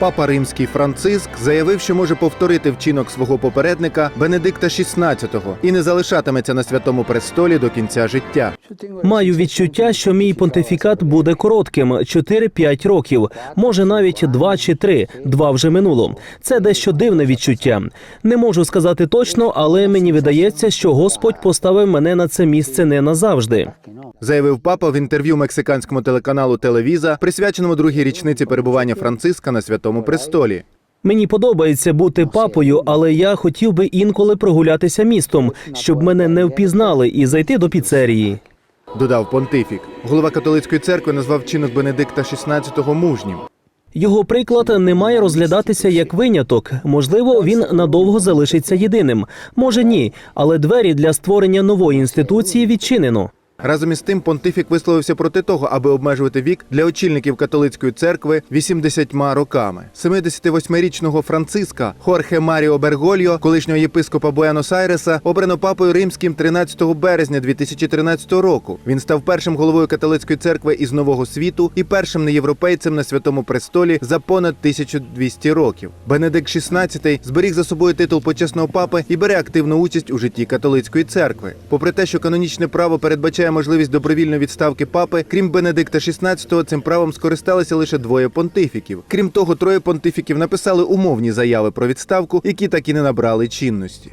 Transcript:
Папа римський Франциск заявив, що може повторити вчинок свого попередника Бенедикта XVI і не залишатиметься на святому престолі до кінця життя. Маю відчуття, що мій понтифікат буде коротким 4-5 років, може навіть 2 чи 3, Два вже минуло. Це дещо дивне відчуття. Не можу сказати точно, але мені видається, що Господь поставив мене на це місце не назавжди. Заявив папа в інтерв'ю мексиканському телеканалу Телевіза, присвяченому другій річниці перебування Франциска на святому престолі. Мені подобається бути папою, але я хотів би інколи прогулятися містом, щоб мене не впізнали і зайти до піцерії. Додав понтифік. Голова католицької церкви назвав вчинок Бенедикта XVI мужнім. Його приклад не має розглядатися як виняток. Можливо, він надовго залишиться єдиним. Може, ні, але двері для створення нової інституції відчинено. Разом із тим, понтифік висловився проти того, аби обмежувати вік для очільників католицької церкви 80 роками. 78-річного Франциска Хорхе Маріо Бергольо, колишнього єпископа Буенос-Айреса, обрано папою римським 13 березня 2013 року. Він став першим головою католицької церкви із нового світу і першим неєвропейцем на святому престолі за понад 1200 років. Бенедикт XVI зберіг за собою титул почесного папи і бере активну участь у житті католицької церкви. Попри те, що канонічне право передбачає можливість добровільної відставки папи, крім Бенедикта XVI, цим правом скористалися лише двоє понтифіків. Крім того, троє понтифіків написали умовні заяви про відставку, які так і не набрали чинності.